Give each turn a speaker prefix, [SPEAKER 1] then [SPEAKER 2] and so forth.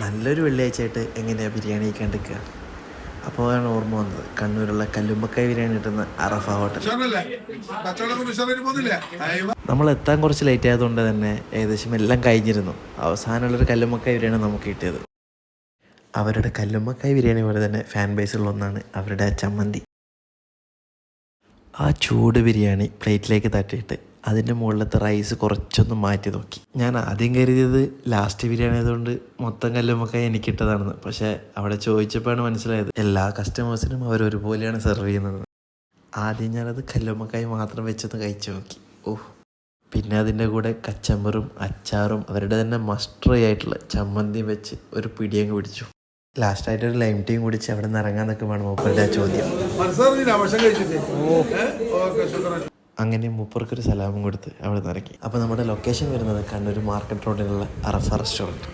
[SPEAKER 1] നല്ലൊരു വെള്ളിയാഴ്ചയായിട്ട് എങ്ങനെയാ ബിരിയാണി കണ്ടിക്കുക അപ്പോഴാണ് ഓർമ്മ വന്നത്. കണ്ണൂരുള്ള കല്ലുമ്പക്കായ ബിരിയാണി കിട്ടുന്ന അറഫ ഹോട്ടൽ. നമ്മൾ എത്താൻ കുറച്ച് ലേറ്റ് ആയതുകൊണ്ട് തന്നെ ഏകദേശം എല്ലാം കഴിഞ്ഞിരുന്നു. അവസാനമുള്ളൊരു കല്ലുമ്പക്കായ ബിരിയാണി നമുക്ക് കിട്ടിയത്. അവരുടെ കല്ലുമ്മക്കായ ബിരിയാണി പോലെ തന്നെ ഫാൻ ബേസുള്ള ഒന്നാണ് അവരുടെ ചമ്മന്തി. ആ ചൂട് ബിരിയാണി പ്ലേറ്റിലേക്ക് തട്ടിയിട്ട് അതിന്റെ മുകളിലത്തെ റൈസ് കുറച്ചൊന്ന് മാറ്റി നോക്കി. ഞാൻ ആദ്യം കരുതിയത് ലാസ്റ്റ് ബിരിയാണി ആയതുകൊണ്ട് മൊത്തം കല്ലുമ്മക്കായി എനിക്കിട്ടതാണെന്ന്. പക്ഷേ അവിടെ ചോദിച്ചപ്പോഴാണ് മനസ്സിലായത് എല്ലാ കസ്റ്റമേഴ്സിനും അവർ ഒരുപോലെയാണ് സെർവ് ചെയ്യുന്നത്. ആദ്യം ഞാനത് കല്ലുമ്മക്കായി മാത്രം വെച്ചൊന്ന് കഴിച്ചു നോക്കി. ഓഹ്. പിന്നെ അതിന്റെ കൂടെ കച്ചമ്പറും അച്ചാറും അവരുടെ തന്നെ മസ്റ്ററി ആയിട്ടുള്ള ചമ്മന്തി വെച്ച് ഒരു പിടിയങ്ങ് പിടിച്ചു. ലാസ്റ്റായിട്ട് ഒരു ലൈം ടീം കുടിച്ച് അവിടെ നിന്ന് ഇറങ്ങാൻ വേണം മൂപ്പരുടെ ആ ചോദ്യം അങ്ങനെ മൂപ്പർക്കൊരു സലാമും കൊടുത്ത് അവിടെ നിന്ന് ഇറങ്ങി അപ്പോൾ നമ്മുടെ ലൊക്കേഷൻ വരുന്നത് കണ്ണൂർ മാർക്കറ്റ് റോഡിലുള്ള അറഫ റെസ്റ്റോറന്റ്